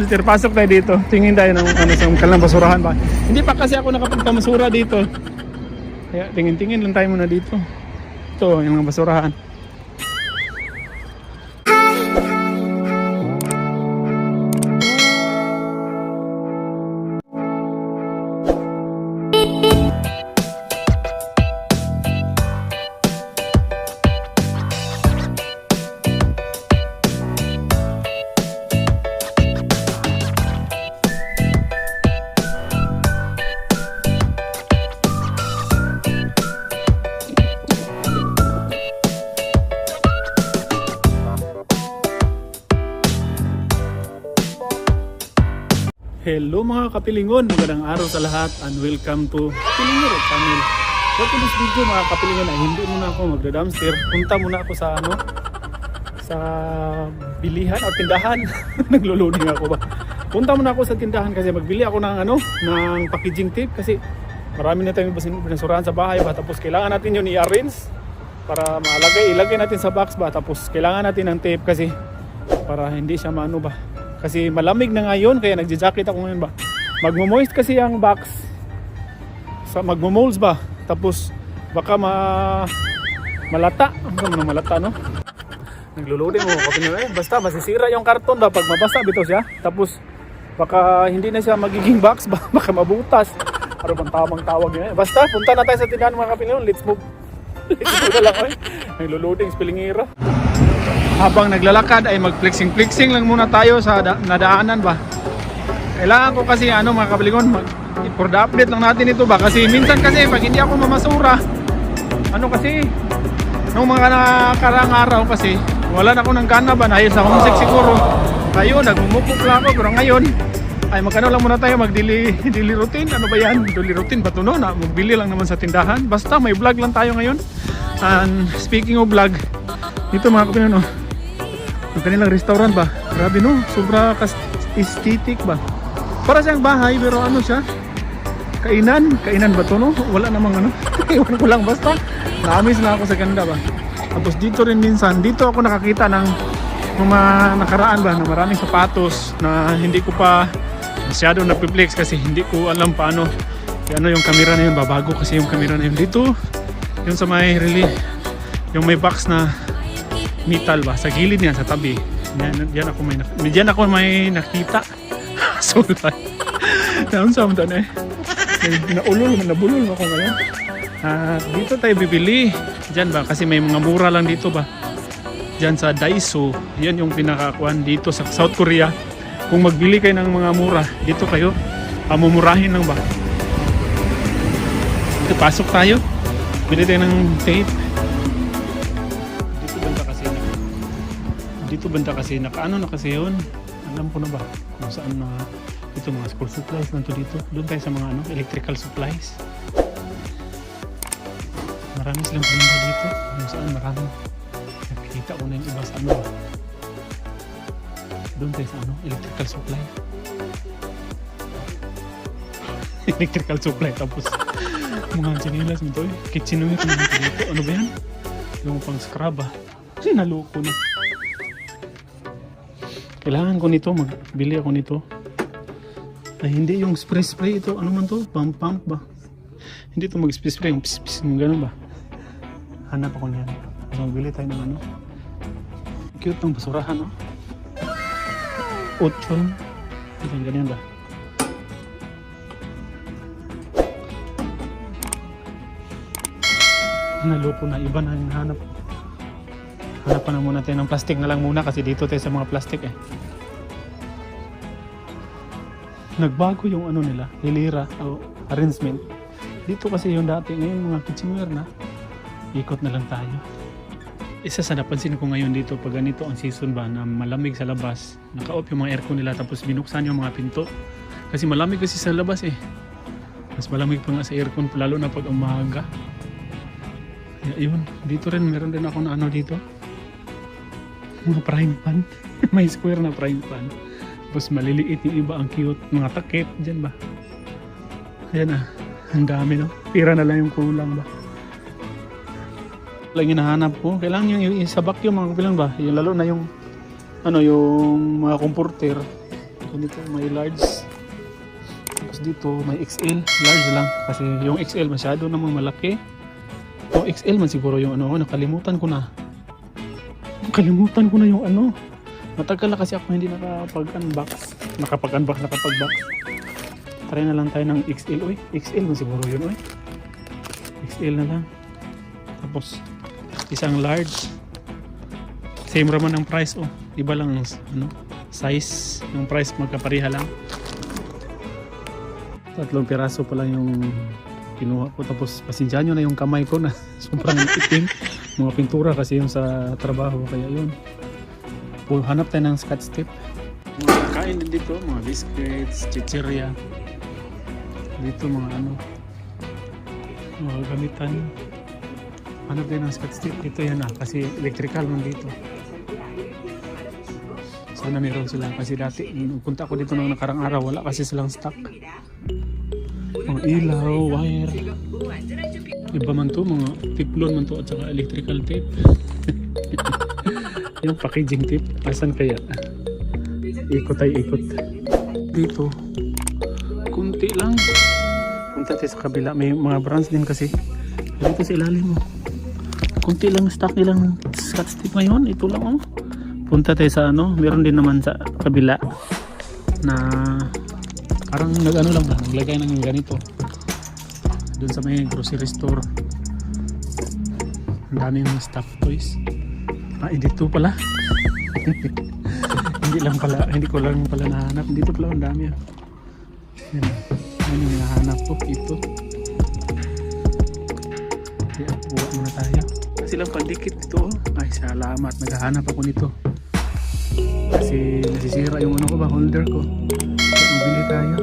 Mister, pasok tayo dito. Tingin tayo ng ano sa kalang basurahan ba. Hindi pa kasi ako nakapagpamasura dito. Kaya tingin-tingin lang tayo muna dito. Ito, yung mga basurahan. Hello mga kapilingon, magandang araw sa lahat and welcome to Pilingon Channel. For today's video mga kapilingon ay hindi muna ako magda-dumpster. Punta muna ako sa ano sa bilihan o tindahan. Nagloloading ako ba? Punta muna ako sa tindahan kasi magbili ako ng ano ng packaging tape kasi marami na tayong binasurahan sa bahay ba tapos kailangan natin yun i-arrange para malagay ilagay natin sa box ba tapos kailangan natin ng tape kasi para hindi siya maano ba kasi malamig na ngayon kaya nagja-jacket ako ngayon ba? Magmo-moist kasi ang box. Sa magmo-molds ba? Tapos baka ma malata. Ano naman malata no? Naglululoading mo kapag eh, basta masisira yung karton ba? Pag mabasa bitaw siya. Tapos baka hindi na siya magiging box ba? Baka mabutas. Ano bang tamang tawag niya basta punta na tayo sa tindahan mga kapiliyon let's move. Let's move na lang eh. Naglululoading spillingera habang naglalakad ay mag-flexing-flexing lang muna tayo sa da- nadaanan ba. Kailangan ko kasi ano mga kabalingon, mag for the update lang natin ito ba? Kasi minsan kasi pag hindi ako mamasura, ano kasi nung mga nakarang araw kasi wala na ako ng gana ba? Dahil sa homesick siguro. Kayo nagmumukok lang ako pero ngayon ay magkano lang muna tayo mag daily, routine. Ano ba yan? Daily routine ba to? No na magbili lang naman sa tindahan. Basta may vlog lang tayo ngayon. And speaking of vlog dito mga kapatid no yung kanilang restaurant ba? Grabe no, sobra aesthetic ba? Para siyang bahay pero ano siya? Kainan, kainan ba to no? Wala namang ano. Iwan ko lang basta. Naamis na ako sa ganda ba? Tapos dito rin minsan, dito ako nakakita ng mga nakaraan ba na maraming sapatos na hindi ko pa masyado napiplex kasi hindi ko alam paano ano yung camera na yun babago kasi yung camera na yun dito yung sa may really yung may box na metal ba? Sa gilid niya sa tabi. Yan, yan ako may diyan ako may nakita. Sulat down sa mga eh naulol nabulol ako ngayon. Ah, dito tayo bibili. Diyan ba? Kasi may mga mura lang dito ba? Diyan sa Daiso. Yan yung pinakakuan dito sa South Korea. Kung magbili kayo ng mga mura dito kayo. Pamumurahin lang ba? Dito pasok tayo. Bili tayo ng tape dito banda kasi nakaano na kasi yun? Alam ko na ba kung saan na ito mga school supplies lang to dito? Doon tayo sa mga ano electrical supplies. Marami silang paninda dito. Kung saan marami. Nakikita ko na yung iba sa ano. Ba doon tayo sa ano electrical supply. Electrical supply tapos mga chinilas mo to eh. Kitchenware na dito dito. Ano ba yan? Yung pang scrub ah. Naloko na kailangan ko nito magbili ako nito. Ay hindi yung spray spray ito. Ano man to? Pump pump ba? Hindi to mag spray. Spray yung pis pis yung ganun ba? Hanap ako niyan. So magbili tayo ng ano? Cute ng basurahan no? Ochon ito ganyan ba? Naloko na. Iba na yung hanap. ko Hanapan na muna tayo ng plastic na lang muna kasi dito tayo sa mga plastic eh. Nagbago yung ano nila, hilira o arrangement. Dito kasi yung dati, ngayon mga kitchenware na. Ikot na lang tayo. Isa sa napansin ko ngayon dito pag ganito ang season ba na malamig sa labas, naka-off yung mga aircon nila tapos binuksan yung mga pinto. Kasi malamig kasi sa labas eh. Mas malamig pa nga sa aircon lalo na pag umaga. Kaya yun, dito rin meron din ako na ano dito mga frying pan. May square na frying pan. Tapos maliliit yung iba, ang cute. Mga takip, dyan ba? Ayan ah, ang dami no. Pira na lang yung kulang ba? Lang hinahanap ko. Kailangan yung, yung sa vacuum mga kapilang ba? Yung lalo na yung ano yung mga comforter. ganito may large. Tapos dito may XL, large lang. Kasi yung XL masyado namang malaki. Yung XL man siguro yung ano, nakalimutan ko na. Nakalimutan ko na yung ano. Matagal na kasi ako hindi nakapag-unbox. Nakapag-unbox, nakapag-box. Try na lang tayo ng XL. Uy, XL man siguro yun, uy. XL na lang. Tapos, isang large. Same raman ang price, oh. Iba lang ang ano, size ng price magkapareha lang. Tatlong piraso pa lang yung kinuha ko. Tapos, pasensya nyo na yung kamay ko na sobrang itim. Mga pintura kasi yung sa trabaho. Kaya yun. Pu- Hanap tayo ng scotch tape. Mga kain din dito, mga biscuits, chichirya. Dito mga ano, mga gamitan. Hanap din ng scotch tape. Ito yan ah, kasi electrical man dito. Sana meron sila kasi dati punta ko dito nung nakarang araw wala kasi silang stock. Mga ilaw, wire. Iba man to, mga tiplon man to at saka electrical tape. Yung packaging tape, asan kaya? Ikot ay ikot. Dito, kunti lang. Punta tayo sa kabila, may mga brands din kasi. Dito sa ilalim mo. Kunti lang stock nilang scotch tape ngayon. Ito lang oh. Punta tayo sa ano, meron din naman sa kabila na parang nag-ano lang ba, naglagay ng ganito. Doon sa may grocery store. Ang daming stuff toys. Ah, dito pala. hindi lang pala, hindi ko lang pala nahanap. Dito pala ang dami ah. Yan. Yan yung nahanap ko. Ito. Kaya, buwa muna tayo. Silang pandikit dito oh. Ay, salamat. Naghahanap ako nito. Kasi nasisira yung ano ko ba, holder ko. Kaya magbili tayo.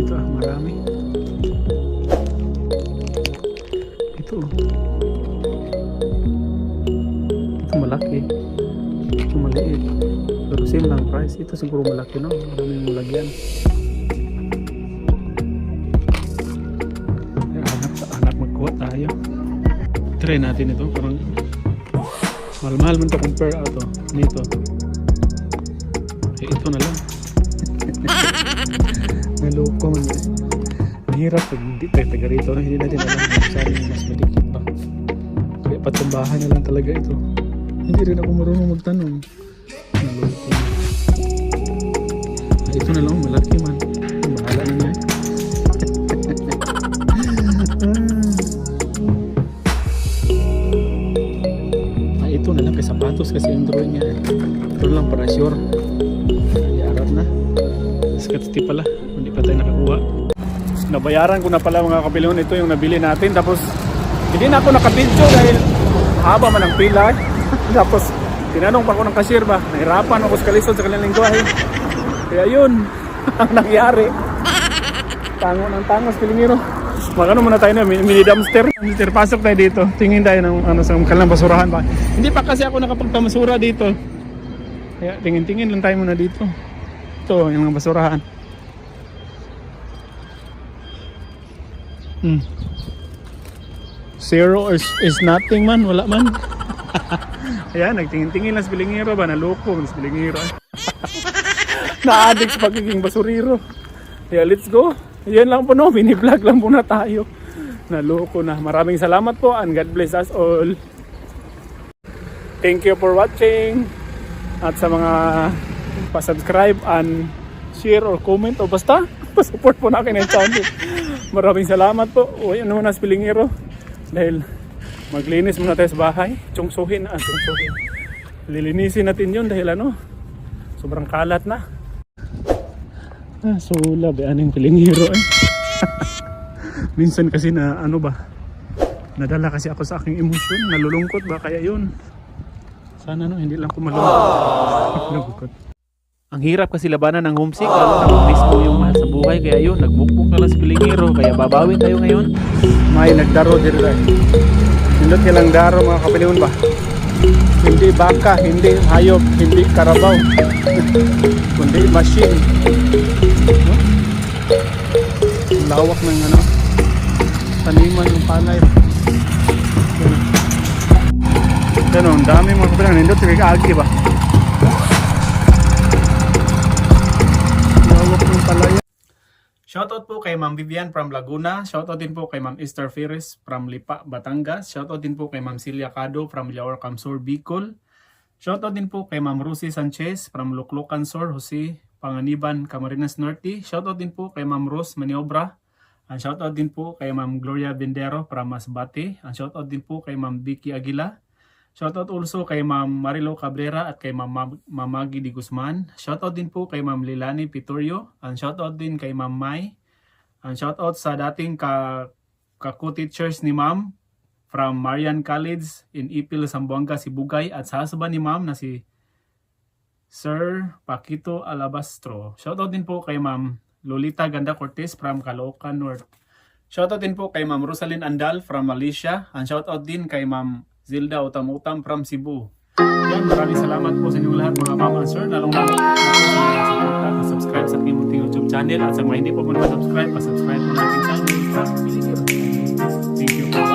Ito ah, marami. Ito siguro malaki no. Maraming malagyan. Kaya hanap, hanap magkuha tayo. Try natin ito. Parang mahal-mahal man to compare ato nito. Eh, ito na lang. Naloko man eh. Ang hirap pag hindi tayo taga rito. Hindi natin alam kung saan mas madikit pa. Kaya patumbahan na lang talaga ito. Hindi rin ako marunong magtanong. Ito na lang, malaki man. Bahala na niya. ah, ito na lang kay sapatos kasi yung drawing niya. eh. Ito lang para sure. Ay, arap na. Sketchy pala. Hindi pa tayo nakakuha. Nabayaran ko na pala mga kapilingon. Ito yung nabili natin. Tapos, hindi na ako nakabidyo dahil haba man ang pila. Tapos, tinanong pa ako ng cashier ba, nahirapan ako sa kalisod sa kanilang lingwahe. Kaya yun, ang nangyari. Tango ng tangos, Pilingiro. Magano muna tayo na, mini dumpster. Dumpster, pasok tayo dito. Tingin tayo ng ano, sa kanilang basurahan ba. Hindi pa kasi ako nakapagpamasura dito. Kaya tingin-tingin lang tayo muna dito. Ito, yung mga basurahan. Hmm. Zero is, is nothing man, wala man. Ayan, nagtingin-tingin lang sa bilingiro ba, naloko sa bilingiro. Na-addict sa pagiging basuriro. Kaya let's go. Yan lang po no, mini-vlog lang muna tayo. Naloko na. Maraming salamat po and God bless us all. Thank you for watching. At sa mga pa-subscribe and share or comment o basta pa-support po na akin ng channel. Maraming salamat po. Uy, ano na sa Pilingiro. Dahil maglinis muna tayo sa bahay. Tsungsuhin na. Ah. Lilinisin natin yun dahil ano, sobrang kalat na. Ah, sula, be, anong Pilingiro eh. Minsan kasi na ano ba, nadala kasi ako sa aking emosyon, nalulungkot ba kaya yun. Sana no, hindi lang ko malungkot. Ang hirap kasi labanan ng homesick, lalo na kung mismo yung mahal sa buhay. Kaya yun, nagbukbuk na lang sa Pilingiro. Kaya babawi tayo ngayon. May nagdaro dito tayo. Nindot nilang daro mga kapilingon ba? Hindi baka, hindi hayop, hindi karabaw. Kundi machine. Lawak ng ano, taniman ng palay. Ganun, dami mga kapilingon. Nindot, agi ba? Shoutout po kay Ma'am Vivian from Laguna. Shoutout din po kay Ma'am Esther Ferris from Lipa, Batangas. Shoutout din po kay Ma'am Celia Cado from Yaor Camsor, Bicol. Shoutout din po kay Ma'am Rosie Sanchez from Luklukan Sur, Jose Panganiban, Camarines Norte. Shoutout din po kay Ma'am Rose Maniobra. Ang shoutout din po kay Ma'am Gloria Bendero from Masbate. Ang shoutout din po kay Ma'am Vicky Aguila. Shoutout also kay Ma'am Marilo Cabrera at kay Ma'am Mag- Mamagi Di Guzman. Shoutout din po kay Ma'am Lilani Pitorio. Ang shoutout din kay Ma'am Mai. Ang shoutout sa dating ka kako-teachers ni Ma'am from Marian College in Ipil, Zamboanga, Sibugay at sa husband ni Ma'am na si Sir Paquito Alabastro. Shoutout din po kay Ma'am Lolita Ganda Cortez from Caloocan North. Shoutout din po kay Ma'am Rosalyn Andal from Malaysia. And shoutout din kay Ma'am Zilda Utamutam from Cebu. Yan, maraming salamat po sa inyong lahat mga mama and sir. Lalong lalo na subscribe sa aking munting YouTube channel at sa mga hindi po po na subscribe, pa-subscribe po natin channel. Thank you po.